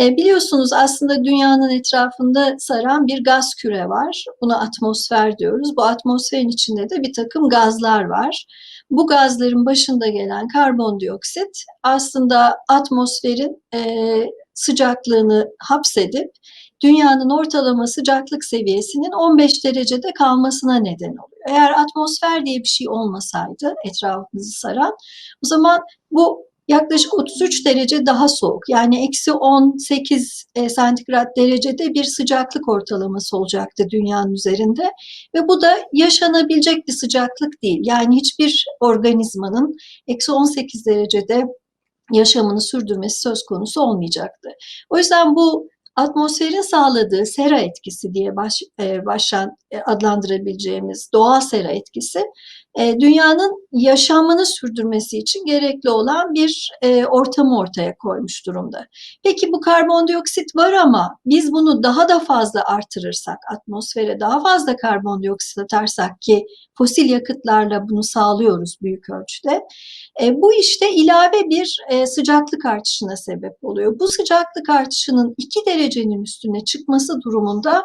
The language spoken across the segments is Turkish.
E, biliyorsunuz aslında dünyanın etrafında saran bir gaz küre var. Buna atmosfer diyoruz. Bu atmosferin içinde de bir takım gazlar var. Bu gazların başında gelen karbondioksit aslında atmosferin e, sıcaklığını hapsedip dünyanın ortalama sıcaklık seviyesinin 15 derecede kalmasına neden oluyor. Eğer atmosfer diye bir şey olmasaydı etrafımızı saran o zaman bu yaklaşık 33 derece daha soğuk. Yani eksi 18 e, santigrat derecede bir sıcaklık ortalaması olacaktı dünyanın üzerinde. Ve bu da yaşanabilecek bir sıcaklık değil. Yani hiçbir organizmanın eksi 18 derecede yaşamını sürdürmesi söz konusu olmayacaktı. O yüzden bu atmosferin sağladığı sera etkisi diye baş, e, baştan e, adlandırabileceğimiz doğal sera etkisi e, dünyanın yaşamını sürdürmesi için gerekli olan bir e, ortamı ortaya koymuş durumda. Peki bu karbondioksit var ama biz bunu daha da fazla artırırsak, atmosfere daha fazla karbondioksit atarsak ki fosil yakıtlarla bunu sağlıyoruz büyük ölçüde. E, bu işte ilave bir e, sıcaklık artışına sebep oluyor. Bu sıcaklık artışının 2 derecenin üstüne çıkması durumunda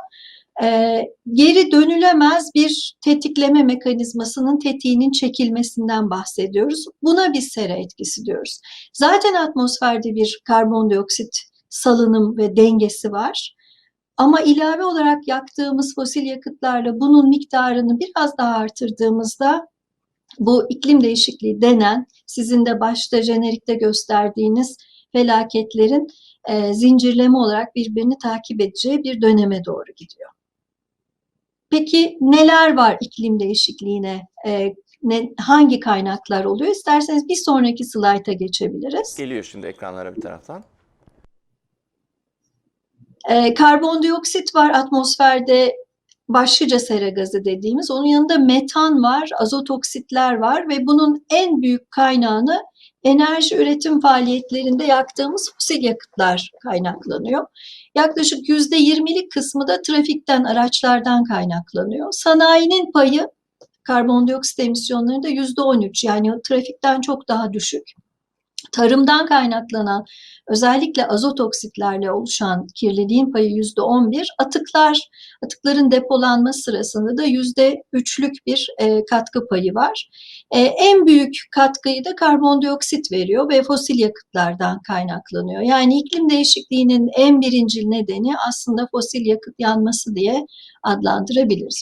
e, geri dönülemez bir tetikleme mekanizmasının tetiğinin çekilmesinden bahsediyoruz. Buna biz sera etkisi diyoruz. Zaten atmosferde bir karbondioksit salınım ve dengesi var. Ama ilave olarak yaktığımız fosil yakıtlarla bunun miktarını biraz daha artırdığımızda bu iklim değişikliği denen sizin de başta jenerikte gösterdiğiniz felaketlerin e, zincirleme olarak birbirini takip edeceği bir döneme doğru gidiyor. Peki neler var iklim değişikliğine? E, ne, hangi kaynaklar oluyor? İsterseniz bir sonraki slayta geçebiliriz. Geliyor şimdi ekranlara bir taraftan. E, karbondioksit var atmosferde başlıca sera gazı dediğimiz. Onun yanında metan var, azot oksitler var ve bunun en büyük kaynağını enerji üretim faaliyetlerinde yaktığımız fosil yakıtlar kaynaklanıyor. Yaklaşık yüzde yirmilik kısmı da trafikten, araçlardan kaynaklanıyor. Sanayinin payı karbondioksit emisyonlarında yüzde on üç yani trafikten çok daha düşük. Tarımdan kaynaklanan özellikle azot oksitlerle oluşan kirliliğin payı yüzde on bir. Atıklar, atıkların depolanma sırasında da yüzde üçlük bir e, katkı payı var. E, en büyük katkıyı da karbondioksit veriyor ve fosil yakıtlardan kaynaklanıyor. Yani iklim değişikliğinin en birincil nedeni aslında fosil yakıt yanması diye adlandırabiliriz.